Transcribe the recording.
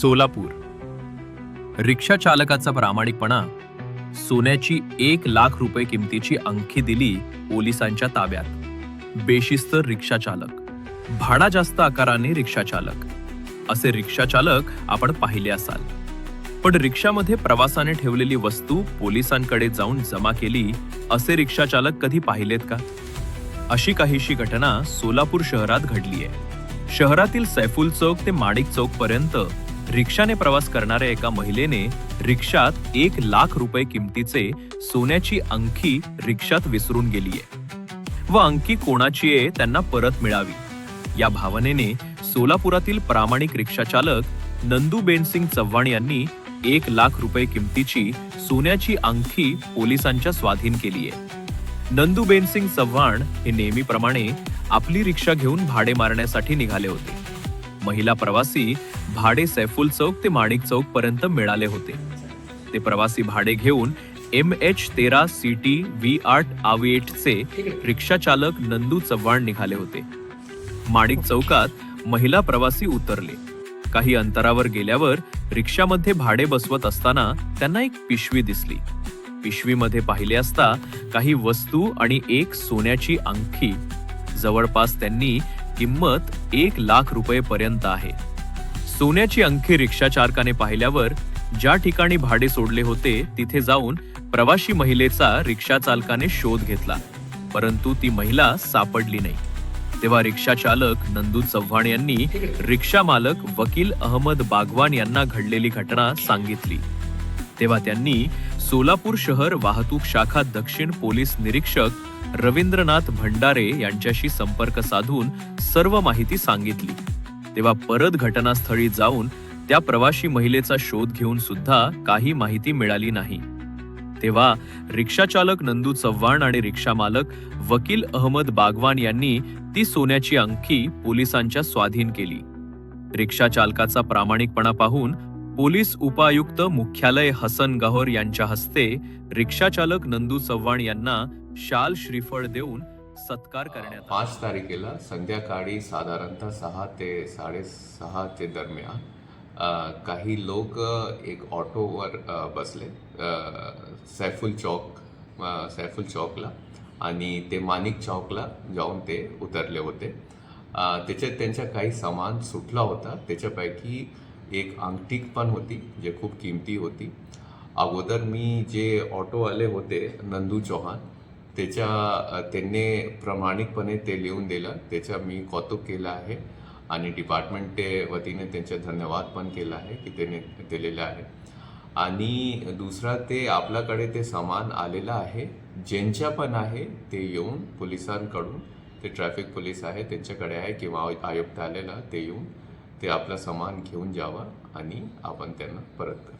सोलापूर. रिक्षा चालकाचा प्रामाणिकपणा सोन्याची एक लाख रुपये किमतीची अंगठी दिली पोलिसांच्या ताब्यात. बेशिस्त रिक्षा चालक भाडा जास्त आकाराने रिक्षा चालक असे रिक्षा चालक आपण पाहिले असाल. पण रिक्षामध्ये प्रवासाने ठेवलेली वस्तू पोलिसांकडे जाऊन जमा केली असे रिक्षा चालक कधी पाहिलेत का? अशी काहीशी घटना सोलापूर शहरात घडली आहे शहरातील सैफुल चौक ते माणिक चौक पर्यंत रिक्षाने प्रवास करणाऱ्या एका महिलेने रिक्षात एक लाख रुपये किमतीचे सोन्याची अंगठी रिक्षात विसरून गेलीये व अंगठी कोणाची आहे त्यांना परत मिळावी. या भावनेने सोलापुरातील प्रामाणिक रिक्षाचालक नंदू बेनसिंग चव्हाण यांनी एक लाख रुपये किमतीची सोन्याची अंगठी पोलिसांच्या स्वाधीन केली आहे नंदू बेनसिंग चव्हाण हे नेहमीप्रमाणे आपली रिक्षा घेऊन भाडे मारण्यासाठी निघाले होते. महिला प्रवासी भाडे सैफुल चौक ते माणिक चौक पर्यंत मिळाले होते. ते प्रवासी भाडे घेऊन एम एच तेरा सी टी व्ही आठ चे रिक्षा चालक नंदू चव्हाण निघाले होते. माणिक चौकात महिला प्रवासी उतरले. काही अंतरावर गेल्यावर रिक्षामध्ये भाडे बसवत असताना त्यांना एक पिशवी दिसली. पिशवीमध्ये पाहिले असता काही वस्तू आणि एक सोन्याची अंगठी. जवळपास त्यांनी किंमत एक लाख रुपये पर्यंत आहे. सोन्याची अंगठी रिक्षा चालकाने पाहिल्यावर ज्या ठिकाणी भाडे सोडले होते तिथे जाऊन प्रवाशी महिलेचा रिक्षा चालकाने शोध घेतला. परंतु ती महिला सापडली नाही. तेव्हा रिक्षा चालक नंदू चव्हाण यांनी रिक्षा मालक वकील अहमद बागवान यांना घडलेली घटना सांगितली. तेव्हा त्यांनी सोलापूर शहर वाहतूक शाखा दक्षिण पोलीस निरीक्षक रवींद्रनाथ भंडारे यांच्याशी संपर्क साधून सर्व माहिती सांगितली. तेव्हा परत घटनास्थळी जाऊन त्या प्रवाशी महिलेचा शोध घेऊन सुद्धा काही माहिती मिळाली नाही. तेव्हा रिक्षाचालक नंदू चव्हाण आणि रिक्षा मालक वकील अहमद बागवान यांनी ती सोन्याची अंगठी पोलिसांच्या स्वाधीन केली. रिक्षा चालकाचा प्रामाणिकपणा पाहून पोलीस उपायुक्त मुख्यालय हसन गहोर यांच्या हस्ते रिक्षाचालक नंदू चव्हाण यांना शाल श्रीफळ देऊन सत्कार करण्यात पाच तारखेला संध्याकाळी साधारणतः सहा ते साडेसहा ते दरम्यान काही लोक एक ऑटोवर बसले सैफुल चौक सैफुल चौकला आणि ते माणिक चौकला जाऊन ते उतरले होते. त्याच्यात त्यांचा काही सामान सुटला होता. त्याच्यापैकी एक अंगठीक पण होती जे खूप किमती होती. अगोदर मी जे ऑटोवाले होते नंदू चौहान त्याच्या त्यांनी प्रामाणिकपणे ते लिहून दिलं. त्याच्या मी कौतुक केलं आहे आणि डिपार्टमेंट ते वतीने त्यांचा धन्यवाद पण केला आहे की त्याने दिलेलं आहे. आणि दुसरा ते आपल्याकडे ते सामान आलेलं आहे ज्यांच्या पण आहे ते येऊन पोलिसांकडून ते ट्रॅफिक पोलीस आहे त्यांच्याकडे आहे किंवा आयुक्त आलेला ते येऊन ते आपलं सामान घेऊन जावं आणि आपण त्यांना परत